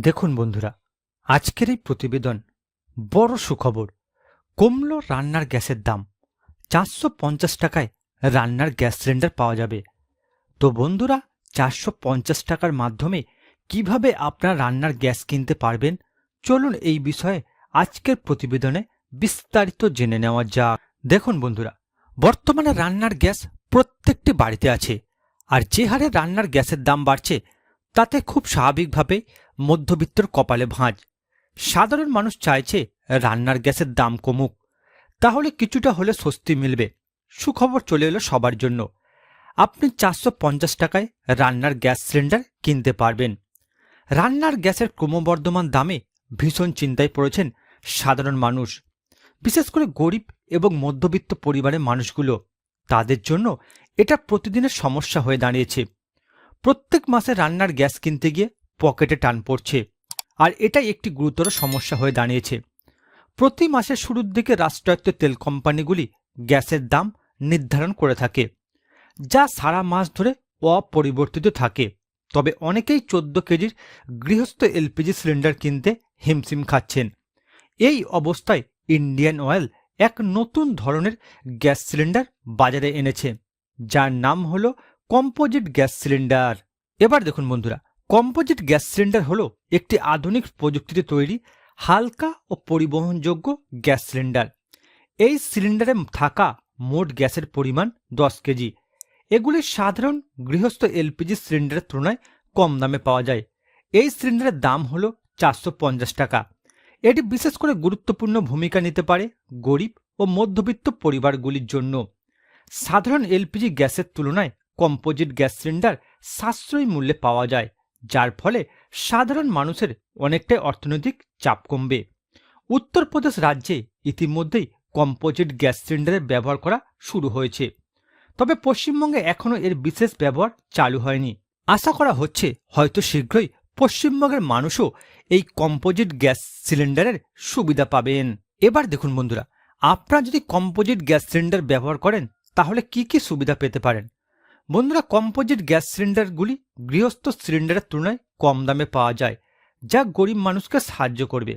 দেখুন বন্ধুরা, আজকের এই প্রতিবেদন বড় সুখবর। কমল রান্নার গ্যাসের দাম। চারশো পঞ্চাশ টাকায় রান্নার গ্যাস সিলিন্ডার পাওয়া যাবে। তো বন্ধুরা, চারশো পঞ্চাশ টাকার মাধ্যমে কীভাবে আপনার রান্নার গ্যাস কিনতে পারবেন? চলুন এই বিষয়ে আজকের প্রতিবেদনে বিস্তারিত জেনে নেওয়া যাক। দেখুন বন্ধুরা, বর্তমানে রান্নার গ্যাস প্রত্যেকটি বাড়িতে আছে। আর যে হারে রান্নার গ্যাসের দাম বাড়ছে, তাতে খুব স্বাভাবিকভাবে মধ্যবিত্তর কপালে ভাঁজ। সাধারণ মানুষ চাইছে রান্নার গ্যাসের দাম কমুক। তাহলে কিছুটা হলে স্বস্তি মিলবে। সুখবর চলে এলো সবার জন্য। আপনি চারশো পঞ্চাশ টাকায় রান্নার গ্যাস সিলিন্ডার কিনতে পারবেন। রান্নার গ্যাসের ক্রমবর্ধমান দামে ভীষণ চিন্তায় পড়েছেন সাধারণ মানুষ। বিশেষ করে গরিব এবং মধ্যবিত্ত পরিবারের মানুষগুলো। তাদের জন্য এটা প্রতিদিনের সমস্যা হয়ে দাঁড়িয়েছে। প্রত্যেক মাসে রান্নার গ্যাস কিনতে গিয়ে পকেটে টান পড়ছে। আর এটাই একটি গুরুতর সমস্যা হয়ে দাঁড়িয়েছে। প্রতি মাসের শুরুর দিকে রাষ্ট্রায়ত্ত তেল কোম্পানিগুলি গ্যাসের দাম নির্ধারণ করে থাকে, যা সারা মাস ধরে অপরিবর্তিত থাকে। তবে অনেকেই চোদ্দ কেজির গৃহস্থ এলপিজি সিলিন্ডার কিনতে হিমশিম খাচ্ছেন। এই অবস্থায় ইন্ডিয়ান অয়েল এক নতুন ধরনের গ্যাস সিলিন্ডার বাজারে এনেছে, যার নাম হলো কম্পোজিট গ্যাস সিলিন্ডার। এবার দেখুন বন্ধুরা কম্পোজিট গ্যাস সিলিন্ডার হলো একটি আধুনিক প্রযুক্তিতে তৈরি, হালকা ও পরিবহনযোগ্য গ্যাস সিলিন্ডার। এই সিলিন্ডারে থাকা মোট গ্যাসের পরিমাণ দশ কেজি। এগুলি সাধারণ গৃহস্থ এলপিজি সিলিন্ডারের তুলনায় কম দামে পাওয়া যায়। এই সিলিন্ডারের দাম হল চারশো পঞ্চাশ টাকা। এটি বিশেষ করে গুরুত্বপূর্ণ ভূমিকা নিতে পারে গরিব ও মধ্যবিত্ত পরিবারগুলির জন্য। সাধারণ এলপিজি গ্যাসের তুলনায় কম্পোজিট গ্যাস সিলিন্ডার সাশ্রয়ী মূল্যে পাওয়া যায়। যার ফলে সাধারণ মানুষের অনেকটাই অর্থনৈতিক চাপ কমবে। উত্তরপ্রদেশ রাজ্যে ইতিমধ্যেই কম্পোজিট গ্যাস সিলিন্ডারের ব্যবহার করা শুরু হয়েছে। তবে পশ্চিমবঙ্গে এখনও এর বিশেষ ব্যবহার চালু হয়নি। আশা করা হচ্ছে হয়তো শীঘ্রই পশ্চিমবঙ্গের মানুষও এই কম্পোজিট গ্যাস সিলিন্ডারের সুবিধা পাবেন। এবার দেখুন বন্ধুরা, আপনারা যদি কম্পোজিট গ্যাস সিলিন্ডার ব্যবহার করেন, তাহলে কি কি সুবিধা পেতে পারেন? বন্ধুরা কম্পোজিট গ্যাস সিলিন্ডারগুলি গৃহস্থ সিলিন্ডারের তুলনায় কম দামে পাওয়া যায়, যা গরিব মানুষকে সাহায্য করবে।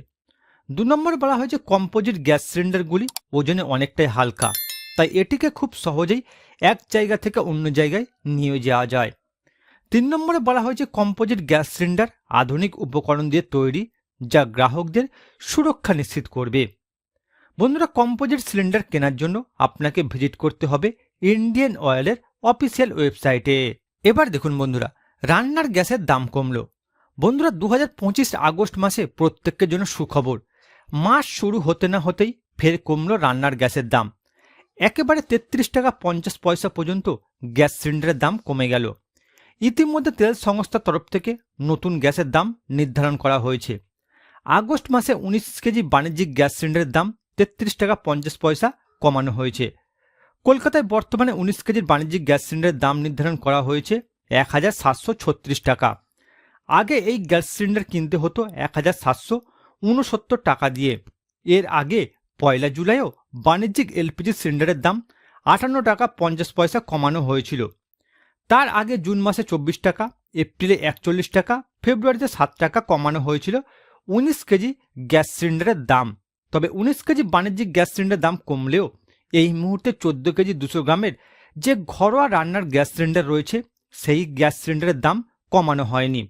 দু নম্বর বলা হয় যে কম্পোজিট গ্যাস সিলিন্ডারগুলি ওজনে অনেকটাই হালকা, তাই এটিকে খুব সহজেই এক জায়গা থেকে অন্য জায়গায় নিয়ে যাওয়া যায়। তিন নম্বরে বলা হয়েছে কম্পোজিট গ্যাস সিলিন্ডার আধুনিক উপকরণ দিয়ে তৈরি, যা গ্রাহকদের সুরক্ষা নিশ্চিত করবে। বন্ধুরা কম্পোজিট সিলিন্ডার কেনার জন্য আপনাকে ভিজিট করতে হবে ইন্ডিয়ান অয়েলের অফিসিয়াল ওয়েবসাইটে। এবার দেখুন বন্ধুরা, রান্নার গ্যাসের দাম কমলো। বন্ধুরা দু হাজার পঁচিশ আগস্ট মাসে প্রত্যেকের জন্য সুখবর। মাস শুরু হতে না হতেই ফের কমলো রান্নার গ্যাসের দাম। একেবারে তেত্রিশ টাকা পঞ্চাশ পয়সা পর্যন্ত গ্যাস সিলিন্ডারের দাম কমে গেল। ইতিমধ্যে তেল সংস্থার তরফ থেকে নতুন গ্যাসের দাম নির্ধারণ করা হয়েছে। আগস্ট মাসে উনিশ কেজি বাণিজ্যিক গ্যাস সিলিন্ডারের দাম তেত্রিশ টাকা পঞ্চাশ পয়সা কমানো হয়েছে। কলকাতায় বর্তমানে উনিশ কেজির বাণিজ্যিক গ্যাস সিলিন্ডারের দাম নির্ধারণ করা হয়েছে এক হাজার সাতশো ছত্রিশ টাকা। আগে এই গ্যাস সিলিন্ডার কিনতে হতো এক হাজার সাতশো উনসত্তর টাকা দিয়ে। এর আগে পয়লা জুলাইও বাণিজ্যিক এলপিজি সিলিন্ডারের দাম আটান্ন টাকা পঞ্চাশ পয়সা কমানো হয়েছিল। তার আগে জুন মাসে চব্বিশ টাকা, এপ্রিলে একচল্লিশ টাকা, ফেব্রুয়ারিতে সাত টাকা কমানো হয়েছিল উনিশ কেজি গ্যাস সিলিন্ডারের দাম। তবে উনিশ কেজি বাণিজ্যিক গ্যাস সিলিন্ডারের দাম কমলেও এই মুহূর্তে চোদ্দ কেজি দুশো গ্রামের যে ঘরোয়া রান্নার গ্যাস সিলিন্ডার রয়েছে, সেই গ্যাস সিলিন্ডারের দাম কমানো হয়নি।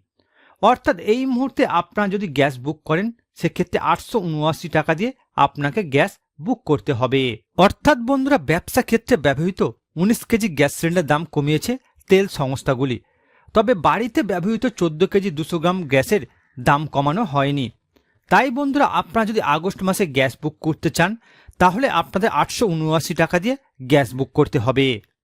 অর্থাৎ এই মুহূর্তে আপনারা যদি গ্যাস বুক করেন, সেক্ষেত্রে আটশো উনআশি টাকা দিয়ে আপনাকে গ্যাস বুক করতে হবে। অর্থাৎ বন্ধুরা, ব্যবসা ক্ষেত্রে ব্যবহৃত উনিশ কেজি গ্যাস সিলিন্ডার দাম কমিয়েছে তেল সংস্থাগুলি। তবে বাড়িতে ব্যবহৃত চোদ্দ কেজি দুশো গ্রাম গ্যাসের দাম কমানো হয়নি। তাই বন্ধুরা, আপনারা যদি আগস্ট মাসে গ্যাস বুক করতে চান তাহলে আপনাদের আটশো উনআশি টাকা দিয়ে গ্যাস বুক করতে হবে।